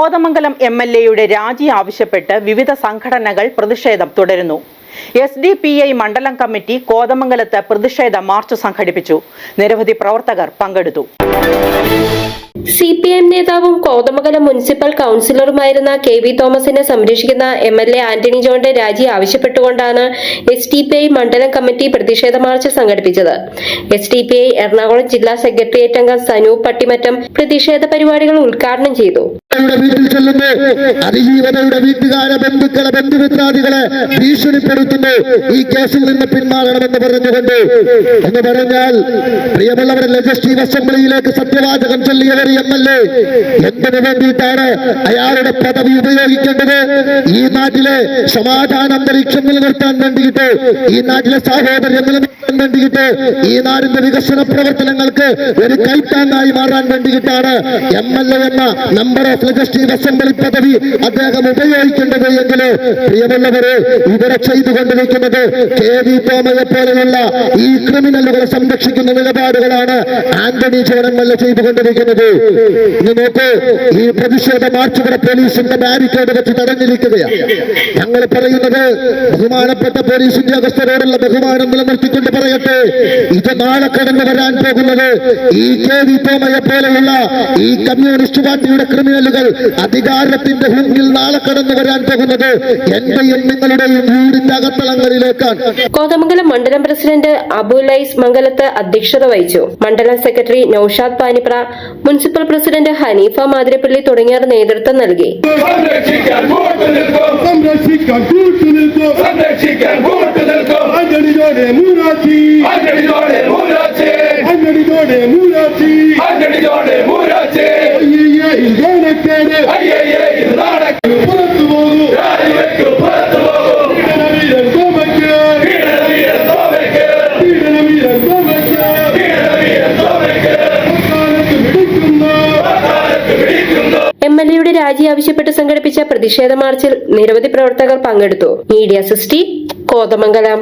Kothamangalam M L എയുടെ രാജി ആവശ്യപ്പെട്ട് വിവിധ സംഘടനകൾ പ്രതിഷേധം തുടരുന്നു. എസ് ഡി പി ഐ മണ്ഡലം കമ്മിറ്റി കോതമംഗലത്ത് പ്രതിഷേധ മാർച്ച് സംഘടിപ്പിച്ചു. നിരവധി പ്രവർത്തകർ പങ്കെടുത്തു. സി പി എം നേതാവും കോതമംഗലം മുനിസിപ്പൽ കൌൺസിലറുമായിരുന്ന കെ വി തോമസിനെ സംരക്ഷിക്കുന്ന എം എൽ എ ആന്റണി ജോണിന്റെ രാജി ആവശ്യപ്പെട്ടുകൊണ്ടാണ് എസ് ഡി പി ഐ മണ്ഡലം കമ്മിറ്റി പ്രതിഷേധ മാർച്ച് സംഘടിപ്പിച്ചത്. S D P I Ernakulam ജില്ലാ സെക്രട്ടേറിയറ്റ് അംഗം സനു പട്ടിമറ്റം പ്രതിഷേധ പരിപാടികൾ ഉദ്ഘാടനം ചെയ്തു. വീട്ടിൽ ചെല്ലുന്നു. അതിജീവനയുടെ വീട്ടുകാരെ ബന്ധുക്കളെ ബന്ധുമിത്രാദികളെ ഭീഷണിപ്പെടുത്തുന്നു. ഈ കേസിൽ നിന്ന് പിന്മാറണമെന്ന് പറഞ്ഞുകൊണ്ട് എന്ന് പറഞ്ഞാൽ പ്രിയമുള്ളവർ ലെജിസ്ലേറ്റീവ് അസംബ്ലിയിലേക്ക് സത്യവാചകം ചൊല്ലിയവർ എം എൽ എ എന്തിനു വേണ്ടിയിട്ടാണ് അയാളുടെ പദവി ഉപയോഗിക്കേണ്ടത്? ഈ നാട്ടിലെ സമാധാന അന്തരീക്ഷം നിലനിർത്താൻ വേണ്ടിയിട്ട് ഈ നാട്ടിലെ സാഹോദര്യം നിലനിർത്താൻ വേണ്ടിയിട്ട് ഈ നാടിന്റെ വികസന പ്രവർത്തനങ്ങൾക്ക് ഒരു കൈത്താങ്ങായി മാറാൻ വേണ്ടിയിട്ടാണ് എം എൽ എ എന്ന നമ്പർ ഓഫ് ലെജിസ്ലേറ്റീവ് അസംബ്ലി പദവി അദ്ദേഹം ഉപയോഗിക്കേണ്ടത് എങ്കിൽ പ്രിയമുള്ളവരെ ഇവരെ ചെയ്തുകൊണ്ടിരിക്കുന്നത് കെ വി തോമയെ പോലെയുള്ള ഈ ക്രിമിനലുകളെ സംരക്ഷിക്കുന്ന നിലപാടുകളാണ് Antony John M L A ചെയ്തുകൊണ്ടിരിക്കുന്നത്. നോക്ക് ഈ പ്രതിഷേധ മാർച്ചുകളെ പോലീസിന്റെ ബാരിക്കേഡ് വെച്ച് തടഞ്ഞിരിക്കുകയാണ്. ഞങ്ങൾ പറയുന്നത് ബഹുമാനപ്പെട്ട പോലീസ് ഉദ്യോഗസ്ഥരോടുള്ള ബഹുമാനം നിലനിർത്തിക്കൊണ്ട് പറയട്ടെ. ഇത് നാളെ കടന്നു വരാൻ പോകുന്നത് ഈ കെ വി തോമയെ പോലെയുള്ള ഈ കമ്മ്യൂണിസ്റ്റ് പാർട്ടിയുടെ ക്രിമിനലുകൾ അധികാരത്തിന്റെ മുന്നിൽ നാളെ കടന്നു വരാൻ പോകുന്നത് എന്റെയും നിങ്ങളുടെയും വീടിന്റെ അകത്തളങ്ങളിലേക്കാണ്. കോതമംഗലം മണ്ഡലം പ്രസിഡന്റ് അബുലൈസ് മംഗലത്ത് അധ്യക്ഷത വഹിച്ചു. മണ്ഡലം secretary Noushad Panipra municipal president Haneefa Mathirappilly തുടങ്ങിയവർ നേതൃത്വം നൽകി. സംരക്ഷിക്കാൻ എം എൽ എയുടെ രാജി ആവശ്യപ്പെട്ട് സംഘടിപ്പിച്ച പ്രതിഷേധ മാർച്ചിൽ നിരവധി പ്രവർത്തകർ പങ്കെടുത്തു. Media city Kothamangalam.